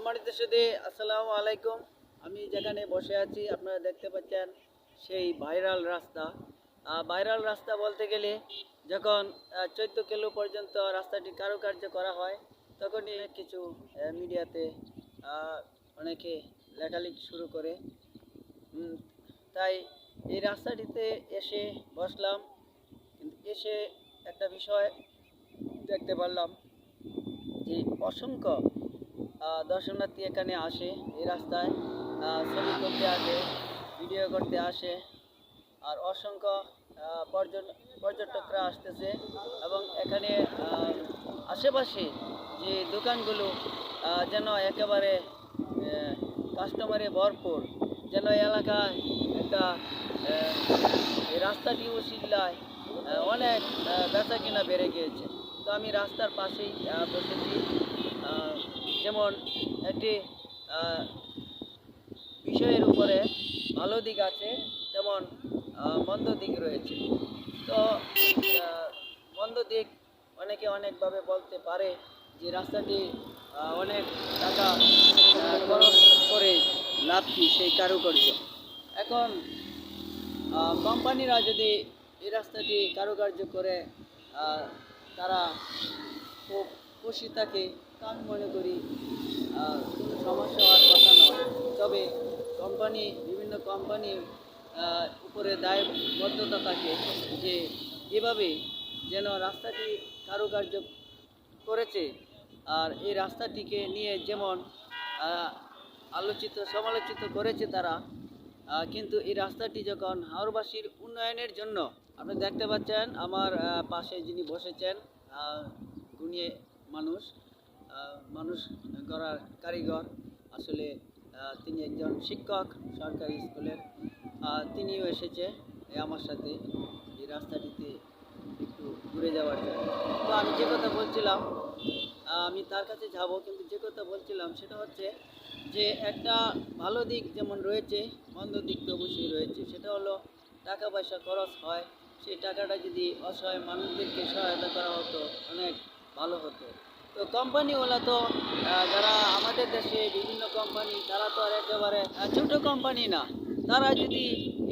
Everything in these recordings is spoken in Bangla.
সম্মানিত সুদী আসসালামু আলাইকুম। আমি যেখানে বসে আছি, আপনারা দেখতে পাচ্ছেন সেই ভাইরাল রাস্তা। ভাইরাল রাস্তা বলতে গেলে যখন চোদ্দ কিলো পর্যন্ত রাস্তাটি কারুকার্য করা হয়, তখনই কিছু মিডিয়াতে অনেকে লেখালেখি শুরু করে। তাই এই রাস্তাটিতে এসে বসলাম। এসে একটা বিষয় দেখতে পারলাম যে অসংখ্য দর্শনার্থী এখানে আসে এই রাস্তায় ছবি করতে আসে ভিডিও করতে আসে। আর অসংখ্য পর্যটকরা আসতেছে এবং এখানে আশেপাশে যে দোকানগুলো যেন একেবারে কাস্টমারে ভরপুর যেন এলাকায় একটা আহ, এই রাস্তাটি অনেক বেচা কিনা বেড়ে গিয়েছে। তো আমি রাস্তার পাশেই বসেছি। যেমন একটি বিষয়ের উপরে ভালো দিক আছে, তেমন মন্দ দিক রয়েছে। তো মন্দ দিক অনেকে অনেকভাবে বলতে পারে যে রাস্তাটি অনেক টাকা খরচ করে লাভ সেই কারুকার্য? এখন কোম্পানিরা যদি এই রাস্তাটি কারুকার্য করে তারা খুব খুশি থাকে। আমি মনে করি কোনো সমস্যা হওয়ার কথা নয়। তবে কোম্পানি বিভিন্ন কোম্পানি উপরে দায়বদ্ধতা থাকে যে এভাবে যেন রাস্তাটি কারুকার্য করেছে আর এই রাস্তাটিকে নিয়ে যেমন আলোচিত, সমালোচিত করেছে তারা কিন্তু এই রাস্তাটি যখন হাওড়বাসীর উন্নয়নের জন্য, আপনি দেখতে পাচ্ছেন আমার পাশে যিনি বসেছেন গুণী মানুষ মানুষ গড়ার কারিগর। আসলে তিনি একজন শিক্ষক সরকারি স্কুলের। তিনিও এসেছে আমার সাথে এই রাস্তাটিতে একটু ঘুরে যাওয়ার জন্য। তো আমি যে কথা বলছিলাম আমি তার কাছে যাব, কিন্তু যে কথা বলছিলাম সেটা হচ্ছে যে, একটা ভালো দিক যেমন রয়েছে, মন্দ দিক তো অবশ্যই রয়েছে। সেটা হলো টাকা পয়সা খরচ হয়, সেই টাকাটা যদি অসহায় মানুষদেরকে সহায়তা করা হতো, অনেক ভালো হতো। তো কোম্পানিওয়ালা তো যারা আমাদের দেশে বিভিন্ন কোম্পানি তারা তো আর একেবারে ছোটো কোম্পানি না। তারা যদি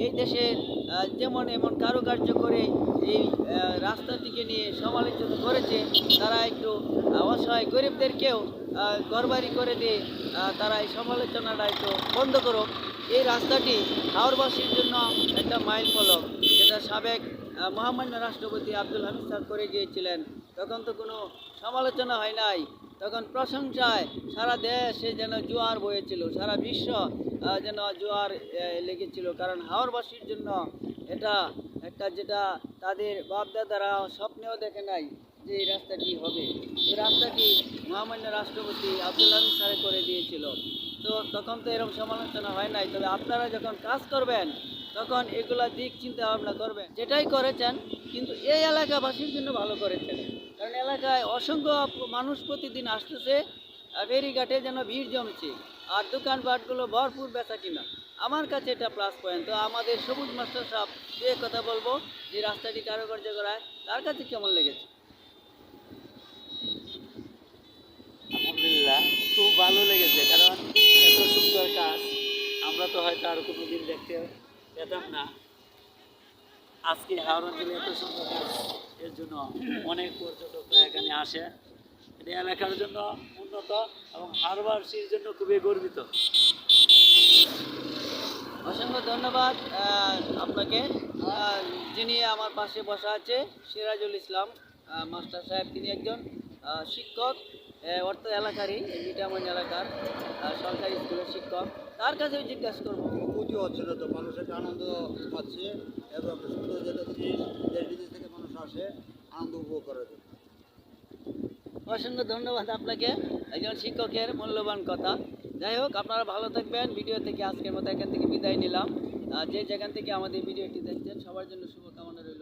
এই দেশের যেমন এমন কারুকার্য করে এই রাস্তাটিকে নিয়ে সমালোচনা করেছে, তারা একটু অসহায় গরিবদেরকেও ঘরবাড়ি করে দিয়ে তারা এই সমালোচনাটা একটু বন্ধ করুক। এই রাস্তাটি হাওড়বাসীর জন্য একটা মাইল ফলক যেটা সাবেক মহামান্য রাষ্ট্রপতি আব্দুল হামিদ স্যার করে গিয়েছিলেন। তখন তো কোনো সমালোচনা হয় নাই। তখন প্রশংসায় সারা দেশে যেন জোয়ার বয়েছিল, সারা বিশ্ব যেন জোয়ার লেগেছিল। কারণ হাওড়বাসীর জন্য এটা একটা যেটা তাদের বাপদাদারা স্বপ্নেও দেখে নাই যে এই রাস্তাটি হবে। এই রাস্তাটি মহামান্য রাষ্ট্রপতি আব্দুল হামিদ স্যার করে দিয়েছিল। তো তখন তো এরকম সমালোচনা হয় নাই। তবে আপনারা যখন কাজ করবেন, তখন এগুলা দিক চিন্তা ভাবনা করবেন। যেটাই করেছেন, কিন্তু এই এলাকাবাসীর জন্য ভালো করেছেন। কারণ এলাকায় অসংখ্য মানুষ প্রতিদিন আসতেছে ফেরিঘাটে যেন ভিড় জমছে, আর দোকানপাটগুলো ভরপুর বেচা কিনা। আমার কাছে এটা প্লাস পয়েন্ট তো আমাদের সবুজ মাস্টার সাহেব যে কথা বলব যে রাস্তাটি কারুকার্য করায়, তার কাছে কেমন লেগেছে? আলহামদুলিল্লাহ, খুব ভালো লেগেছে, কারণ এত সুন্দর কাজ। আমরা তো হয়তো আর কোনো দিন দেখতে পেতাম না। আজকে হাওড় অঞ্চলে এত সুন্দর কাজ। এর জন্য অনেক পর্যটকরা এখানে আসে। এটি এলাকার জন্য উন্নত এবং হারবাসীর জন্য খুবই গর্বিত। অসংখ্য ধন্যবাদ আপনাকে। যিনি আমার পাশে বসা আছে সিরাজুল ইসলাম মাস্টার সাহেব। তিনি একজন শিক্ষক আহ, অর্থ এলাকারই এই মিটামন এলাকার সরকারি স্কুলের শিক্ষক। তার কাছেও জিজ্ঞাসা করব। ক্ষতি হচ্ছিল তো মানুষ একটা আনন্দ পাচ্ছে এবং একটা সুন্দর যেটা জিনিস দেশ বিদেশ থেকে মানুষ আসে আনন্দ উপভোগ করার জন্য। অসংখ্য ধন্যবাদ আপনাকে, একজন শিক্ষকের মূল্যবান কথা। যাই হোক, আপনারা ভালো থাকবেন। ভিডিও থেকে আজকের মতো এখান থেকে বিদায় নিলাম। যে যেখান থেকে আমাদের ভিডিওটি দেখছেন, সবার জন্য শুভকামনা রইল।